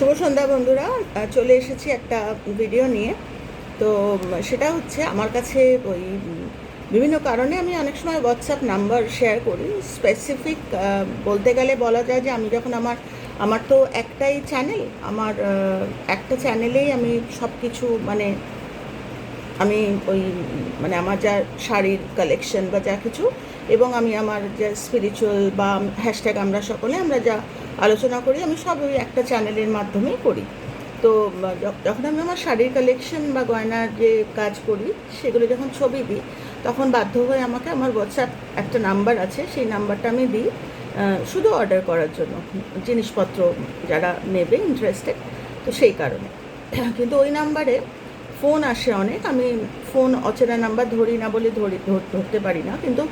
শুভ সন্ধ্যা বন্ধুরা। চলে এসেছি একটা ভিডিও নিয়ে। তো সেটা হচ্ছে আমার কাছে ওই বিভিন্ন কারণে আমি অনেক সময় হোয়াটসঅ্যাপ নাম্বার শেয়ার করি। স্পেসিফিক বলতে গেলে বলা যায় যে আমি যখন আমার আমার তো একটাই চ্যানেল আমার একটা চ্যানেলেই আমি সব কিছু মানে আমি ওই মানে আমার যা শাড়ির কালেকশন বা যা কিছু, এবং আমি আমার যা স্পিরিচুয়াল বা হ্যাশট্যাগ আমরা সকলে, আমরা যা আলোচনা করি, আমি সব ওই একটা চ্যানেলের মাধ্যমেই করি। তো যখন আমি আমার শাড়ির কালেকশন বা গয়নার যে কাজ করি, সেগুলো যখন ছবি দিই, তখন বাধ্য হয়ে আমাকে আমার হোয়াটসঅ্যাপ একটা নাম্বার আছে, সেই নাম্বারটা আমি দিই শুধু অর্ডার করার জন্য। জিনিসপত্র যারা নেবে ইন্টারেস্টেড তো সেই কারণে। কিন্তু ওই নাম্বারে ফোন আসে অনেক, আমি ফোন অচেনা নাম্বার ধরি না বলে ধর- ধরতে পারি না। কিন্তু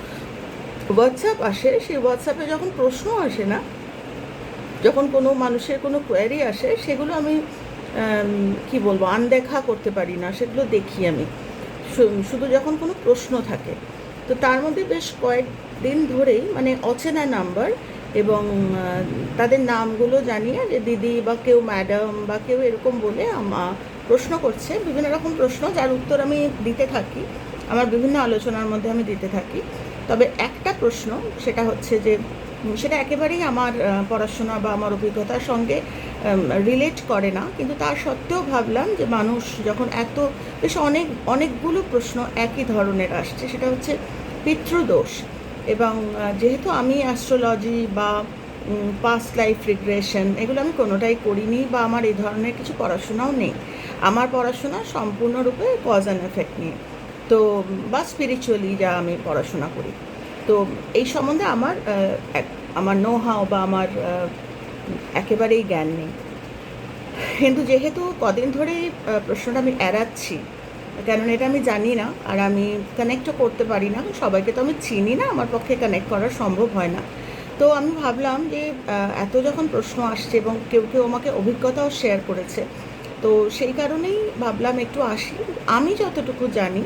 হোয়াটসঅ্যাপ আসে, সেই হোয়াটসঅ্যাপে যখন প্রশ্ন আসে না যখন কোনো মানুষের কোনো কোয়ারি আসে, সেগুলো আমি কি বলব, আনদেখা করতে পারি না, সেগুলো দেখি আমি। শুধু যখন কোনো প্রশ্ন থাকে। তো তার মধ্যে বেশ কয়েকদিন ধরেই মানে অচেনা নাম্বার এবং তাদের নামগুলো জানিয়ে যে দিদি বা কেউ ম্যাডাম বা কেউ এরকম বলে আমা প্রশ্ন করছে। বিভিন্ন রকম প্রশ্ন, যার উত্তর আমি দিতে থাকি। আমার বিভিন্ন আলোচনার মধ্যে আমি দিতে থাকি। তবে একটা প্রশ্ন, সেটা হচ্ছে যে সেটা একেবারেই আমার পড়াশোনা বা আমার অভিজ্ঞতার সঙ্গে রিলেট করে না। কিন্তু তা সত্ত্বেও ভাবলাম যে মানুষ যখন এত, বেশ অনেক, অনেকগুলো প্রশ্ন একই ধরনের আসছে, সেটা হচ্ছে পিতৃদোষ। এবং যেহেতু আমি অ্যাস্ট্রোলজি বা পাস্ট লাইফ রিগ্রেশন এগুলো আমি কোনোটাই করিনি বা আমার এই ধরনের কিছু পড়াশোনাও নেই। আমার পড়াশোনা সম্পূর্ণরূপে কজ অ্যান্ড এফেক্ট নিয়ে। তো বা স্পিরিচুয়ালি যা আমি পড়াশোনা করি। তো এই সম্বন্ধে আমার আমার নো হাও বা আমার একেবারেই জ্ঞান নেই। কিন্তু যেহেতু কদিন আহ, প্রশ্নটা আমি এড়াচ্ছি কেননা এটা আমি জানি না আর আমি কানেক্টও করতে পারি না সবাইকে তো আমি চিনি না আমার পক্ষে কানেক্ট করা সম্ভব হয় না। তো আমি ভাবলাম যে এত যখন প্রশ্ন আসছে এবং কেউ কেউ আমাকে অভিজ্ঞতাও শেয়ার করেছে তো সেই কারণেই ভাবলাম একটু আসি। আমি যতটুকু জানি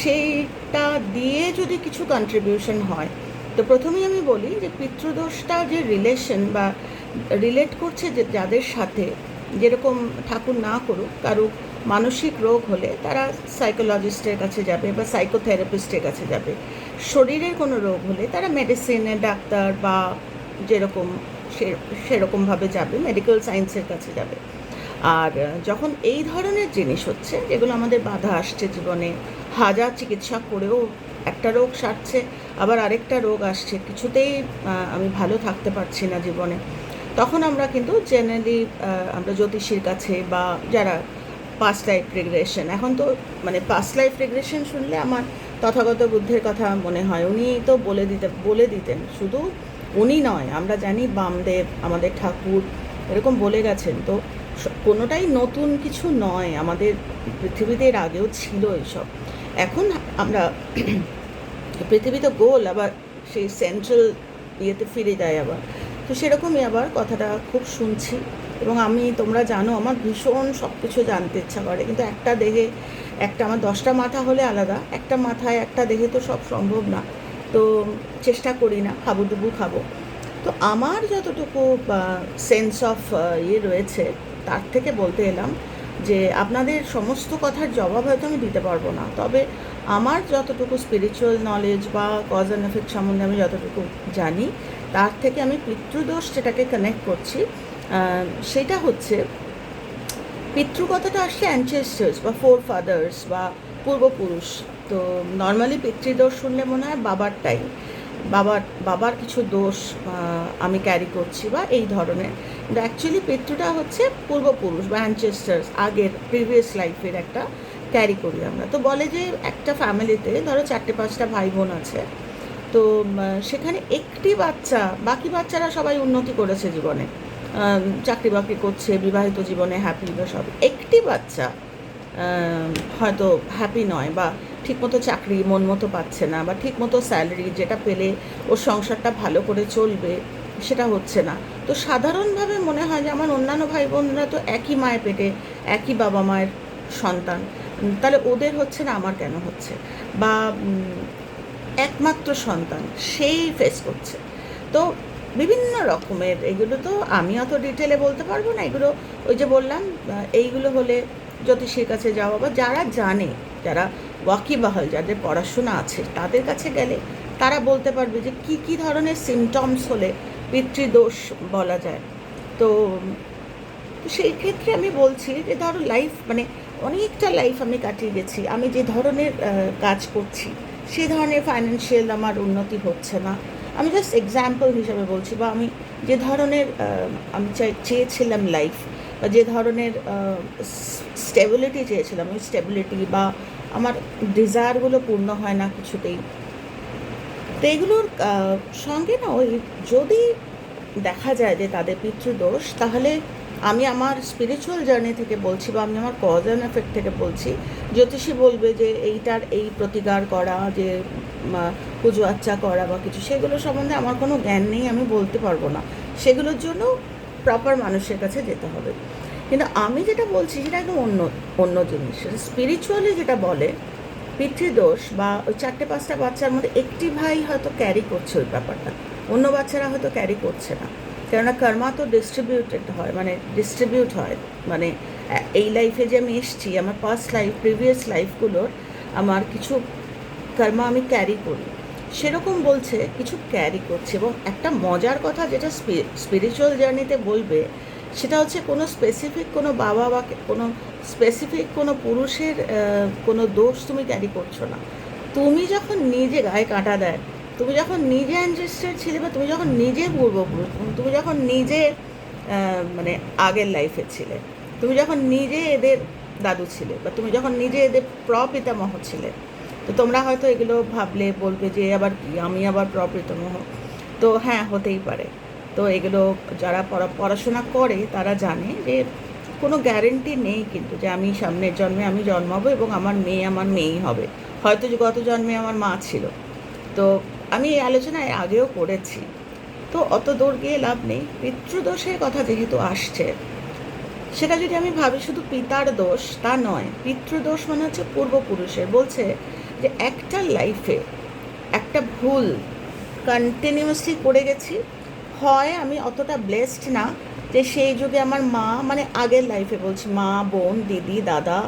সেইটা দিয়ে যদি কিছু কন্ট্রিবিউশন হয়, তো প্রথমেই আমি বলি যে পিতৃদোষটা যে রিলেশন বা রিলেট করছে যে যাদের সাথে, যেরকম ঠাকুর না করুক কারও মানসিক রোগ হলে তারা সাইকোলজিস্টের কাছে যাবে বা সাইকোথেরাপিস্টের কাছে যাবে। শরীরের কোনো রোগ হলে তারা মেডিসিনের ডাক্তার বা যেরকম সেরকমভাবে যাবে মেডিকেল সায়েন্সের কাছে যাবে। আর যখন এই ধরনের জিনিস হচ্ছে, যেগুলো আমাদের বাধা আসছে জীবনে হাজার চিকিৎসা করেও একটা রোগ সারছে, আবার আরেকটা রোগ আসছে। কিছুতেই আমি ভালো থাকতে পারছি না জীবনে। তখন আমরা কিন্তু জেনারেলি আমরা জ্যোতিষীর কাছে বা যারা পাস্ট লাইফ রিগ্রেশন এখন তো মানে পাস্ট লাইফ রিগ্রেশন শুনলে আমার তথাগত বুদ্ধের কথা মনে হয়। উনি তো বলে দিতে, বলে দিতেন, শুধু উনি নয়, আমরা জানি বামদেব, আমাদের ঠাকুর, এরকম বলে গেছেন। তো কোনোটাই নতুন কিছু নয়, আমাদের পৃথিবীতে এর আগেও ছিল এসব এখন আমরা পৃথিবী তো গোল, আবার সেই সেন্ট্রাল ইয়েতে ফিরে যায় আবার। তো সেরকমই আবার কথাটা খুব শুনছি। এবং আমি, তোমরা জানো, আমার ভীষণ সব কিছু জানতে ইচ্ছা করে। কিন্তু একটা দেহে, একটা আমার দশটা মাথা হলে আলাদা। একটা মাথায়, একটা দেহে তো সব সম্ভব না। তো চেষ্টা করি না খাব খাব। তো আমার যতটুকু সেন্স অফ ইয়ে রয়েছে, তার থেকে বলতে এলাম যে আপনাদের সমস্ত কথার জবাব হয়তো আমি দিতে পারব না। তবে আমার যতটুকু স্পিরিচুয়াল নলেজ বা কজ অ্যান্ড এফেক্ট সম্বন্ধে আমি যতটুকু জানি, তার থেকে আমি পিতৃদোষ যেটাকে কানেক্ট করছি সেটা হচ্ছে পিতৃ কথাটা আসছে অ্যানচেস্টার্স বা ফোর ফাদার্স বা পূর্বপুরুষ। তো নর্মালি পিতৃদোষ শুনলে মনে হয় বাবারটাই বাবার বাবার কিছু দোষ আমি ক্যারি করছি বা এই ধরনের। কিন্তু অ্যাকচুয়ালি পিতৃটা হচ্ছে পূর্বপুরুষ বা অ্যানচেস্টার্স আগের প্রিভিয়াস লাইফের একটা ক্যারি করি আমরা। তো বলে যে একটা ফ্যামিলিতে ধরো চারটে, পাঁচটা ভাই বোন আছে, তো সেখানে একটি বাচ্চা, বাকি বাচ্চারা সবাই উন্নতি করেছে জীবনে। চাকরি বাকরি করছে, বিবাহিত জীবনে হ্যাপি বা সব। একটি বাচ্চা হয়তো হ্যাপি নয় বা ঠিকমতো চাকরি মন মতো পাচ্ছে না বা ঠিকমতো স্যালারি যেটা পেলে ওর সংসারটা ভালো করে চলবে সেটা হচ্ছে না। তো সাধারণভাবে মনে হয় যে আমার অন্যান্য ভাই বোনরা তো একই মায়ের পেটে, একই বাবা মায়ের সন্তান। তাহলে ওদের হচ্ছে না, আমার কেন হচ্ছে? বা একমাত্র সন্তান, সেই ফেস করছে। তো বিভিন্ন রকমের, এগুলো তো আমি অত ডিটেলে বলতে পারব না, এগুলো ওই যে বললাম এইগুলো হলে জ্যোতিষীর কাছে যাওয়া বা যারা জানে, যারা ওয়াকিবহাল, যাদের পড়াশোনা আছে, তাদের কাছে গেলে তারা বলতে পারবে যে কি কি ধরনের সিমটমস হলে পিতৃদোষ বলা যায়। তো সেই ক্ষেত্রে আমি বলছি যে ধরো লাইফ মানে অনেকটা লাইফ আমি কাটিয়ে গেছি। আমি যে ধরনের কাজ করছি সেই ধরনের ফাইন্যান্সিয়াল আমার উন্নতি হচ্ছে না। আমি জাস্ট এক্সাম্পল হিসাবে বলছি বা আমি যে ধরনের আমি চাই, চেয়েছিলাম লাইফ যে ধরনের স্টেবিলিটি চেয়েছিলাম, ওই স্টেবিলিটি বা আমার ডিজায়ারগুলো পূর্ণ হয় না কিছুতেই। তো এগুলোর সঙ্গে না ওই যদি দেখা যায় যে তাদের পিতৃদোষ তাহলে আমি আমার স্পিরিচুয়াল জার্নি থেকে বলছি বা আমি আমার কজ অ্যান্ড এফেক্ট থেকে বলছি, জ্যোতিষী বলবে যে এইটার এই প্রতিকার করা, যে পুজো আচ্চা করা বা কিছু, সেগুলো সম্বন্ধে আমার কোনো জ্ঞান নেই, আমি বলতে পারব না। সেগুলোর জন্য প্রপার মানুষের কাছে যেতে হবে। কিন্তু আমি যেটা বলছি সেটা একদম অন্য অন্য জিনিস। স্পিরিচুয়ালি যেটা বলে পিতৃদোষ বা ওই চারটে পাঁচটা বাচ্চার মধ্যে একটি ভাই হয়তো ক্যারি করছে ওই ব্যাপারটা। অন্য বাচ্চারা হয়তো ক্যারি করছে না। কেননা কর্মা তো ডিস্ট্রিবিউটেড হয় মানে ডিস্ট্রিবিউট হয়। মানে এই লাইফে যে আমি এসেছি, আমার পাস্ট লাইফ প্রিভিয়াস লাইফগুলোর আমার কিছু কর্মা আমি ক্যারি করি। সেরকম বলছে, কিছু ক্যারি করছে এবং একটা মজার কথা যেটা স্পিরিচুয়াল জার্নিতে বলবে, সেটা হচ্ছে কোনো স্পেসিফিক কোনো বাবা বা কোনো স্পেসিফিক কোনো পুরুষের কোনো দোষ তুমি ক্যারি করছ না। তুমি যখন নিজে গায়ে কাঁটা দেয়, তুমি যখন নিজে অ্যানজেস্টার ছিলে বা তুমি যখন নিজে পূর্বপুরুষ তুমি যখন নিজে মানে আগের লাইফে ছিলে, তুমি যখন নিজে এদের দাদু ছিলে বা তুমি যখন নিজে এদের প্রপিতামহ ছিলে তো তোমরা হয়তো এগুলো ভাবলে বলবে যে আবার কি, আমি আবার প্রপিতামহ তো হ্যাঁ হতেই পারে। তো এগুলো যারা পড়াশোনা করে তারা জানে যে কোনো গ্যারেন্টি নেই কিন্তু যে আমি সামনের জন্মে আমি জন্মাবো এবং আমার মেয়ে আমার মেয়েই হবে। হয়তো যে গত জন্মে আমার মা ছিল। তো আমি এই আলোচনায় আগেও করেছি। তো অত দূর গিয়ে লাভ নেই। পিতৃদোষের কথা যেহেতু আসছে, সেটা যদি আমি ভাবি শুধু পিতার দোষ তা নয়, পিতৃদোষ মানে হচ্ছে পূর্বপুরুষের। বলছে যে একটা লাইফে একটা ভুল কন্টিনিউয়াসলি করে গেছি, হয় আমি অতটা ব্লেসড না যে সেই যুগে আমার মা মানে আগের লাইফে বলছি, মা, বোন, দিদি, দাদা,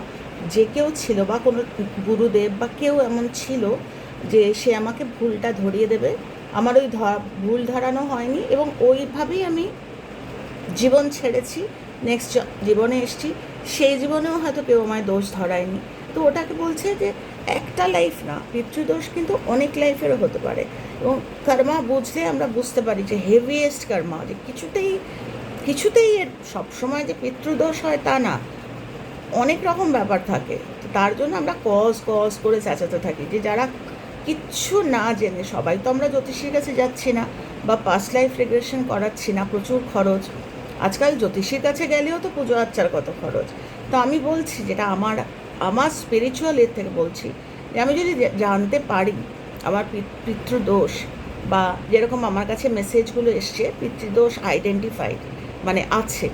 যে কেউ ছিল বা কোনো গুরুদেব বা কেউ এমন ছিল যে সে আমাকে ভুলটা ধরিয়ে দেবে। আমার ওই ভুল ধরানো হয়নি এবং ওইভাবেই আমি জীবন ছেড়েছি নেক্সট জীবনে এসেছি। সেই জীবনেও হয়তো কেউ আমায় দোষ ধরায়নি। তো ওটাকে বলছে যে একটা লাইফ না, পিতৃদোষ কিন্তু অনেক লাইফেরও হতে পারে। এবং কর্মা বুঝলে আমরা বুঝতে পারি যে হেভিয়েস্ট কর্মা যে কিছুতেই কিছুতেই এর সবসময় যে পিতৃদোষ হয় তা না, অনেক রকম ব্যাপার থাকে। তার জন্য আমরা কজ কজ করে চেঁচাতে থাকি যে যারা কিচ্ছু না জেনে, সবাই তো আমরা জ্যোতিষীর কাছে যাচ্ছি না বা পাস্ট লাইফ রেগ্রেশন করাচ্ছি না, প্রচুর খরচ। আজকাল জ্যোতিষীর কাছে গেলেও তো পুজো আচ্চার কত খরচ। তো আমি বলছি যেটা আমার আমার স্পিরিচুয়াল এর থেকে বলছি, যে আমি যদি জানতে পারি আমার পিত- পিতৃদোষ বা যেরকম আমার কাছে মেসেজগুলো এসছে, পিতৃদোষ আইডেন্টিফাইড মানে আছে,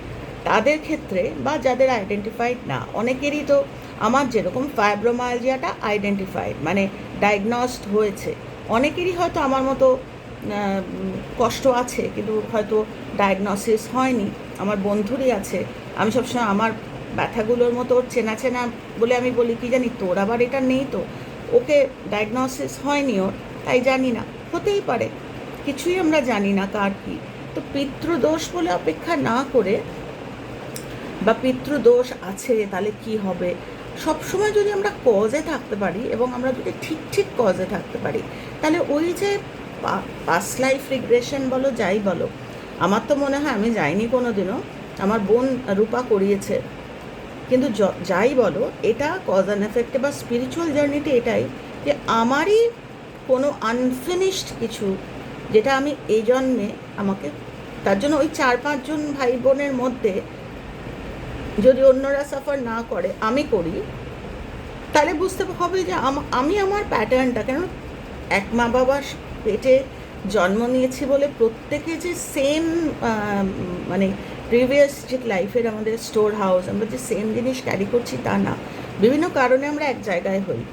তাদের ক্ষেত্রে বা যাদের আইডেন্টিফাইড না, অনেকেরই তো আমার যেরকম ফাইব্রোমায়ালজিয়াটা আইডেন্টিফাইড মানে ডায়াগনস্ট হয়েছে, অনেকেরই হয়তো আমার মতো কষ্ট আছে, কিন্তু হয়তো ডায়াগনসিস হয়নি, আমার বন্ধুরই আছে, আমি সবসময় আমার ব্যথাগুলোর মতো ওর চেনা চেনা বলে আমি বলি, কি জানি, তোর আবার এটা নেই তো? ওকে ডায়াগনোসিস হয়নি ওর, তাই জানি না, হতেই পারে, কিছুই আমরা জানি না কার কি। তো পিতৃদোষ বলে অপেক্ষা না করে বা পিতৃদোষ আছে, তাহলে কি হবে? সবসময় যদি আমরা কজে থাকতে পারি এবং আমরা যদি ঠিক ঠিক কজে থাকতে পারি, তাহলে ওই যে পাস লাইফ রিগ্রেশন বলো, যাই বলো, আমার তো মনে হয় আমি যাইনি কোনো দিনও আমার বোন রূপা করিয়েছে। কিন্তু যাই বলো, এটা কজ অ্যান্ড এফেক্টে বা স্পিরিচুয়াল জার্নিতে এটাই যে আমারই কোনো আনফিনিশড কিছু যেটা আমি এই জন্মে আমাকে, তার জন্য ওই চার পাঁচজন ভাই বোনের মধ্যে যদি অন্যরা সাফার না করে, আমি করি, তাহলে বুঝতে হবে যে আম- আমি আমার প্যাটার্নটা কেন এক মা বাবার পেটে জন্ম নিয়েছি বলে প্রত্যেকে যে সেম মানে প্রিভিয়াস যে লাইফের আমাদের স্টোর হাউস আমরা যে সেম জিনিস ক্যারি করছি তা না। বিভিন্ন কারণে আমরা এক জায়গায় হই।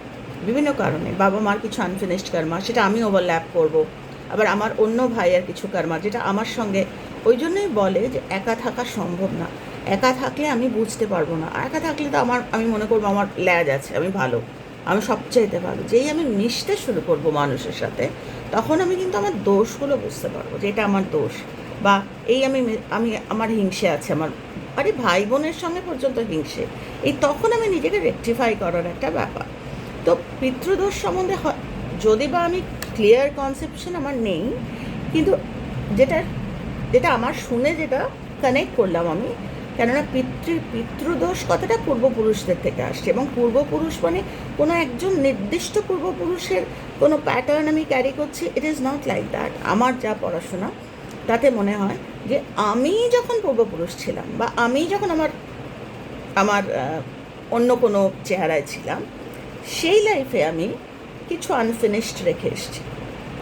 বিভিন্ন কারণে। বাবা মার কিছু আনফিনিশড কর্মা সেটা আমি ওভারল্যাপ করব। আবার আমার অন্য ভাইয়ের কিছু কর্মা যেটা আমার সঙ্গে, ওই জন্যই বলে যে একা থাকা সম্ভব না। একা থাকলে আমি বুঝতে পারব না। একা থাকলে তো আমার, আমি মনে করব আমার ল্যাজ আছে, আমি ভালো। আমি সবচাইতে ভালো। যেই আমি মিশতে শুরু করব মানুষের সাথে, তখন আমি কিন্তু আমার দোষগুলো বুঝতে পারব যে এটা আমার দোষ। বা এই আমি আমি, আমার হিংসে আছে, আমার আরে ভাই বোনের সঙ্গে পর্যন্ত হিংসে। এই তখন আমি নিজেকে রেকটিফাই করার একটা ব্যাপার। তো পিতৃদোষ সম্বন্ধে যদি বা আমি ক্লিয়ার কনসেপশন আমার নেই, কিন্তু যেটা যেটা আমার শুনে যেটা কানেক্ট করলাম আমি, কেননা পিতৃ, পিতৃদোষ কথাটা পূর্বপুরুষদের থেকে আসছে এবং পূর্বপুরুষ মানে কোনো একজন নির্দিষ্ট পূর্বপুরুষের কোনো প্যাটার্ন আমি ক্যারি করছি it is not like that আমার যা পড়াশোনা তাতে মনে হয় যে আমি যখন পূর্বপুরুষ ছিলাম বা আমি যখন আমার আমার অন্য কোনো চেহারায় ছিলাম, সেই লাইফে আমি কিছু আনফিনিশড রেখে এসেছি।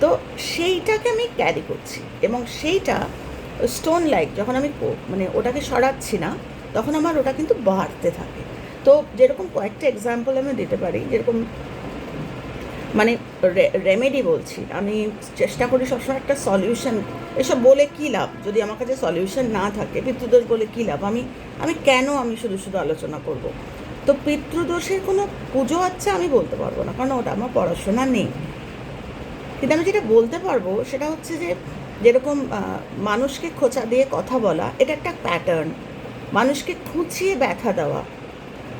তো সেইটাকে আমি ক্যারি করছি এবং সেইটা স্টোন লাইক যখন আমি মানে ওটাকে সরাচ্ছি না, তখন আমার ওটা কিন্তু বাড়তে থাকে। তো যেরকম কয়েকটা এক্সাম্পল আমি দিতে পারি, যেরকম মানে রেমেডি বলছি। আমি চেষ্টা করি সবসময় একটা সলিউশন এসব বলে কী লাভ? যদি আমার কাছে সলিউশন না থাকে, পিতৃদোষ বলে কী লাভ? আমি আমি কেন আমি শুধু শুধু আলোচনা করব? তো পিতৃদোষের কোনো পুজো আচ্ছা আমি বলতে পারব না, কারণ ওটা আমার পড়াশোনা নেই। কিন্তু আমি যেটা বলতে পারব, সেটা হচ্ছে যে, যেরকম মানুষকে খোঁচা দিয়ে কথা বলা, এটা একটা প্যাটার্ন মানুষকে খুঁচিয়ে ব্যথা দেওয়া।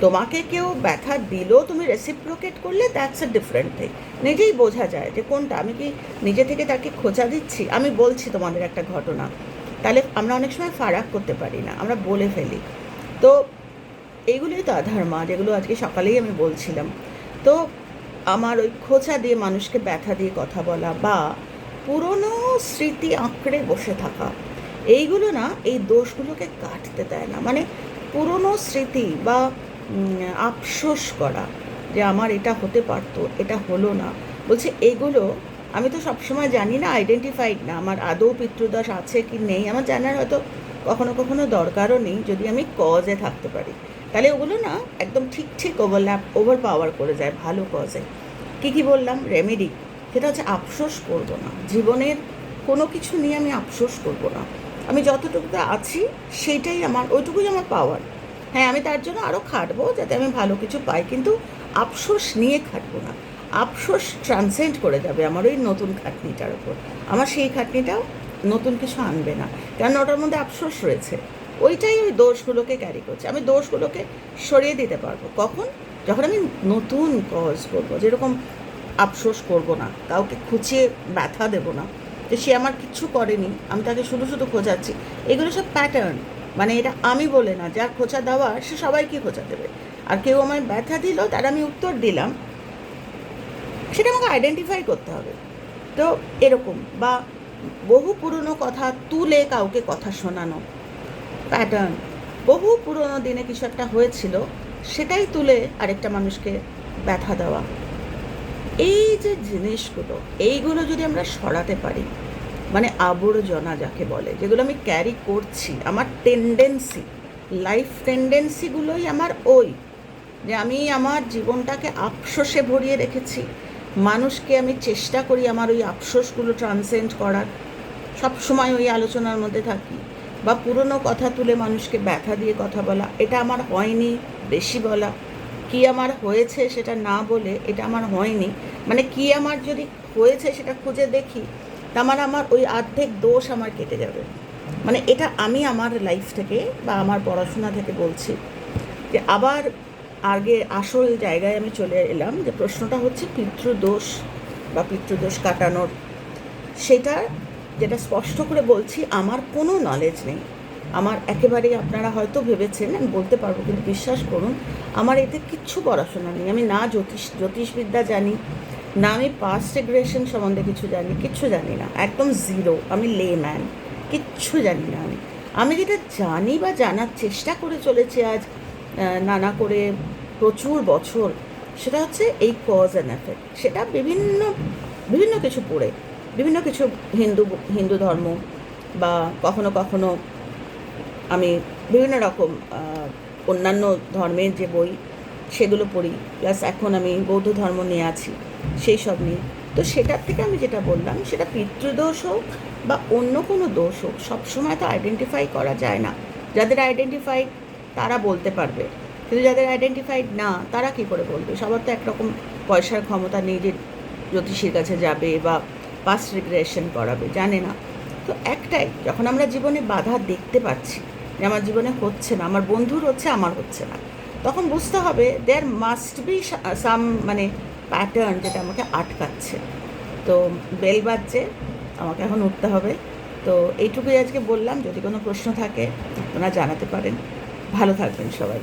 তোমাকে কেউ ব্যথা দিলেও তুমি রেসিপ্রোকেট করলে দ্যাটস এ ডিফারেন্ট থিং নিজেই বোঝা যায় যে কোনটা, আমি কি নিজে থেকে তাকে খোঁচা দিচ্ছি? আমি বলছি তোমাদের একটা ঘটনা। তাহলে আমরা অনেক সময় ফারাক করতে পারি না, আমরা বলে ফেলি। তো এইগুলোই তো আধার্মা, যেগুলো আজকে সকালেই আমি বলছিলাম। তো আমার ওই খোঁচা দিয়ে মানুষকে ব্যথা দিয়ে কথা বলা বা পুরনো স্মৃতি আঁকড়ে বসে থাকা, এইগুলো না, এই দোষগুলোকে কাটতে দেয় না। মানে পুরনো স্মৃতি বা আফসোস করা যে আমার এটা হতে পারতো, এটা হলো না। বলছে, এগুলো আমি তো সবসময় জানি না আইডেন্টিফাইড না। আমার আদৌ পিতৃদোষ আছে কি নেই? আমার জানার হয়তো কখনো কখনো দরকারও নেই যদি আমি কজে থাকতে পারি। তাহলে ওগুলো না একদম ঠিক ঠিক ওভারল্যাপ ওভার পাওয়ার করে যায়, ভালো কজে কী কী বললাম? রেমেডি সেটা হচ্ছে, আফসোস করব না। জীবনের কোনো কিছু নিয়ে আমি আফসোস করব না। আমি যতটুকুতে আছি, সেইটাই আমার, ওইটুকুই আমার পাওয়ার হ্যাঁ আমি তার জন্য আরও খাটবো যাতে আমি ভালো কিছু পাই, কিন্তু আফসোস নিয়ে খাটবো না। আফসোস ট্রান্সেন্ড করে যাবে আমার ওই নতুন খাটনিটার ওপর। আমার সেই খাটনিটাও নতুন কিছু আনবে না। কারণ ওটার মধ্যে আফসোস রয়েছে। ওইটাই ওই দোষগুলোকে ক্যারি করছে। আমি দোষগুলোকে সরিয়ে দিতে পারব। কখন? যখন আমি নতুন কজ করব। যেরকম আফসোস করব না, কাউকে খুঁচিয়ে ব্যথা দেব না। যে সে আমার কিচ্ছু করেনি, আমি তাকে শুধু শুধু খোঁজাচ্ছি, এগুলো সব প্যাটার্ন মানে এটা আমি বলে না, যার খোঁচা দেওয়া সে সবাইকে খোঁচা দেবে। আর কেউ আমায় ব্যথা দিল, তার আমি উত্তর দিলাম। সেটা আমাকে আইডেন্টিফাই করতে হবে। তো এরকম, বা বহু পুরনো কথা তুলে কাউকে কথা শোনানো প্যাটার্ন বহু পুরনো দিনে কিছু একটা হয়েছিল, সেটাই তুলে আরেকটা মানুষকে ব্যথা দেওয়া। এই যে জিনিসগুলো, এইগুলো যদি আমরা সরাতে পারি মানে আবর্জনা যাকে বলে, যেগুলো আমি ক্যারি করছি, আমার টেন্ডেন্সি লাইফ টেন্ডেন্সিগুলোই আমার ওই, যে আমি আমার জীবনটাকে আফসোসে ভরিয়ে রেখেছি। মানুষকে আমি চেষ্টা করি আমার ওই আফসোসগুলো ট্রান্সেন্ড করার। সব সময় ওই আলোচনার মধ্যে থাকি বা পুরনো কথা তুলে মানুষকে ব্যথা দিয়ে কথা বলা, এটা আমার হয়নি, বেশি বলা। কি আমার হয়েছে সেটা না বলে এটা আমার হয়নি। মানে কি আমার যদি হয়েছে সেটা খুঁজে দেখি মানে আমার ওই অর্ধেক দোষ আমার কেটে যাবে। মানে এটা আমি আমার লাইফ থেকে বা আমার পড়াশোনা থেকে বলছি যে আবার আগে আসল জায়গায় আমি চলে এলাম যে প্রশ্নটা হচ্ছে পিতৃদোষ বা পিতৃদোষ কাটানোর। সেটা যেটা স্পষ্ট করে বলছি, আমার কোনো নলেজ নেই। আমার একেবারেই আপনারা হয়তো ভেবেছেন, আমি বলতে পারব, কিন্তু বিশ্বাস করুন, আমার এতে কিচ্ছু পড়াশোনা নেই। আমি না জ্যোতিষ, জ্যোতিষবিদ্যা জানি না, আমি পাস্ট রেগ্রেশন সম্বন্ধে কিছু জানি, কিচ্ছু জানি না। একদম জিরো আমি লে ম্যান কিচ্ছু জানি না আমি। আমি যেটা জানি বা জানার চেষ্টা করে চলেছি আজ নানা করে প্রচুর বছর, সেটা হচ্ছে এই কজ অ্যান্ড এফেক্ট সেটা বিভিন্ন বিভিন্ন কিছু পড়ে। বিভিন্ন কিছু হিন্দু হিন্দু ধর্ম বা কখনো কখনো আমি বিভিন্ন রকম অন্যান্য ধর্মের যে বই, সেগুলো পড়ি। প্লাস এখন আমি বৌদ্ধ ধর্ম নিয়ে আছি। সেই সব নিয়ে। তো সেটার থেকে আমি যেটা বললাম, সেটা পিতৃদোষ হোক বা অন্য কোনো দোষ হোক, সবসময় তো আইডেন্টিফাই করা যায় না। যাদের আইডেন্টিফাইড তারা বলতে পারবে। কিন্তু যাদের আইডেন্টিফাইড না, তারা কী করে বলবে? সবার তো একরকম পয়সার ক্ষমতা নেই যে জ্যোতিষীর কাছে যাবে বা পাস্ট রিগ্রেশন করাবে, জানে না। তো একটাই, যখন আমরা জীবনে বাধা দেখতে পাচ্ছি যে আমার জীবনে হচ্ছে না, আমার বন্ধুর হচ্ছে, আমার হচ্ছে না, তখন বুঝতে হবে দেয়ার মাস্ট বি সাম মানে প্যাটার্ন যেটা আমাকে আটকাচ্ছে। তো বেল বাজছে, আমাকে এখন উঠতে হবে। তো এইটুকুই আজকে বললাম, যদি কোনো প্রশ্ন থাকে, আপনারা জানাতে পারেন। ভালো থাকবেন সবাই।